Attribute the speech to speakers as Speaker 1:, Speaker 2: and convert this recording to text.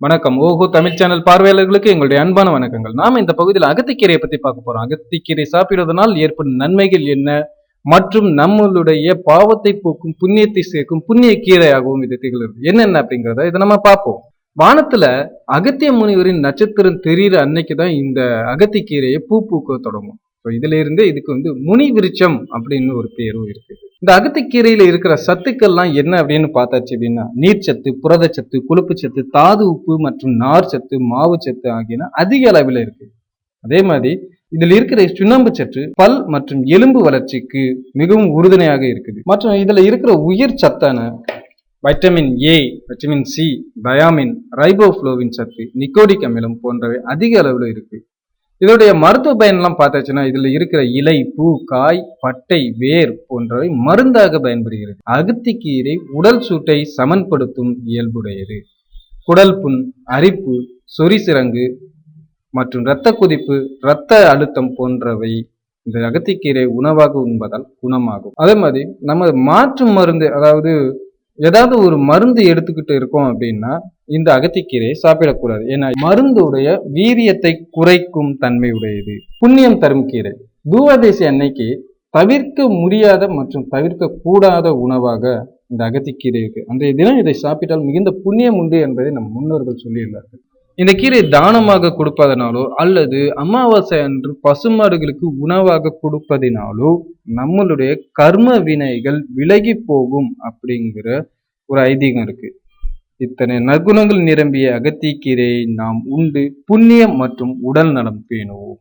Speaker 1: வணக்கம். ஓஹோ தமிழ் சேனல் பார்வையாளர்களுக்கு எங்களுடைய அன்பான வணக்கங்கள். நாம் இந்த பகுதியில் அகத்திக்கீரையை பத்தி பார்க்க போறோம். அகத்திக்கீரை சாப்பிடுவதனால் ஏற்படும் நன்மைகள் என்ன? மற்றும் நம்மளுடைய பாவத்தை போக்கும் புண்ணியத்தை சேர்க்கும் புண்ணிய கீரையாகவும் இது திகழ்கிறது என்னென்ன அப்படிங்கிறத இதை நம்ம பார்ப்போம். வானத்துல அகத்திய முனிவரின் நட்சத்திரம் தெரியிற அன்னைக்கு தான் இந்த அகத்திக்கீரையை பூ பூக்க தொடங்கும். ஸோ இதுல இருந்தே இதுக்கு வந்து முனி விருட்சம் அப்படின்னு ஒரு பேரும் இருக்குது இந்த அகத்திக்கீரையில் இருக்கிற சத்துக்கள்லாம் என்ன அப்படின்னு பார்த்தாச்சு அப்படின்னா நீர்ச்சத்து புரதச்சத்து கொழுப்புச்சத்து தாது உப்பு மற்றும் நார் சத்து மாவு சத்து ஆகியன அதிக அளவில் இருக்கு. அதே மாதிரி இதில் இருக்கிற சுண்ணாம்பு சத்து பல் மற்றும் எலும்பு வளர்ச்சிக்கு மிகவும் உறுதுணையாக இருக்குது. மற்றும் இதுல இருக்கிற உயிர் சத்தான vitamin A vitamin C thiamine riboflavin சத்து நிக்கோடிக் அமிலம் போன்றவை அதிக அளவில் இருக்கு. இதோடைய மருத்துவ பயன்லாம் பார்த்தாச்சுன்னா இதுல இருக்கிற இலை பூ காய் பட்டை வேர் போன்றவை மருந்தாக பயன்படுகிறது. அகத்திக்கீரை உடல் சூட்டை சமன்படுத்தும் இயல்புடையது. குடல் புண் அரிப்பு சொரிசிறங்கு மற்றும் இரத்த குதிப்பு இரத்த அழுத்தம் போன்றவை இந்த அகத்திக்கீரை உணவாக உண்பதால் குணமாகும். அதே மாதிரி நம்ம மாற்று மருந்து அதாவது ஏதாவது ஒரு மருந்து எடுத்துக்கிட்டு இருக்கோம் அப்படின்னா இந்த அகத்திக்கீரையை சாப்பிடக்கூடாது. ஏன்னா மருந்துடைய வீரியத்தை குறைக்கும் தன்மை உடையது. புண்ணியம் தரும் கீரை. தூவாதேசி அன்னைக்கு தவிர்க்க முடியாத மற்றும் தவிர்க்க கூடாத உணவாக இந்த அகத்திக்கீரை இருக்கு. அன்றைய தினம் இதை சாப்பிட்டால் மிகுந்த புண்ணியம் உண்டு என்பதை நம் முன்னோர்கள் சொல்லியிருந்தார்கள். இந்த கீரை தானமாக கொடுப்பதனாலோ அல்லது அமாவாசை அன்று பசுமாடுகளுக்கு உணவாக கொடுப்பதினாலோ நம்மளுடைய கர்ம வினைகள் விலகி போகும் அப்படிங்கிற ஒரு ஐதீகம் இருக்கு. இத்தனை நற்குணங்கள் நிரம்பிய அகத்திக்கீரையை நாம் உண்டு புண்ணியம் மற்றும் உடல் நலம் பேணுவோம்.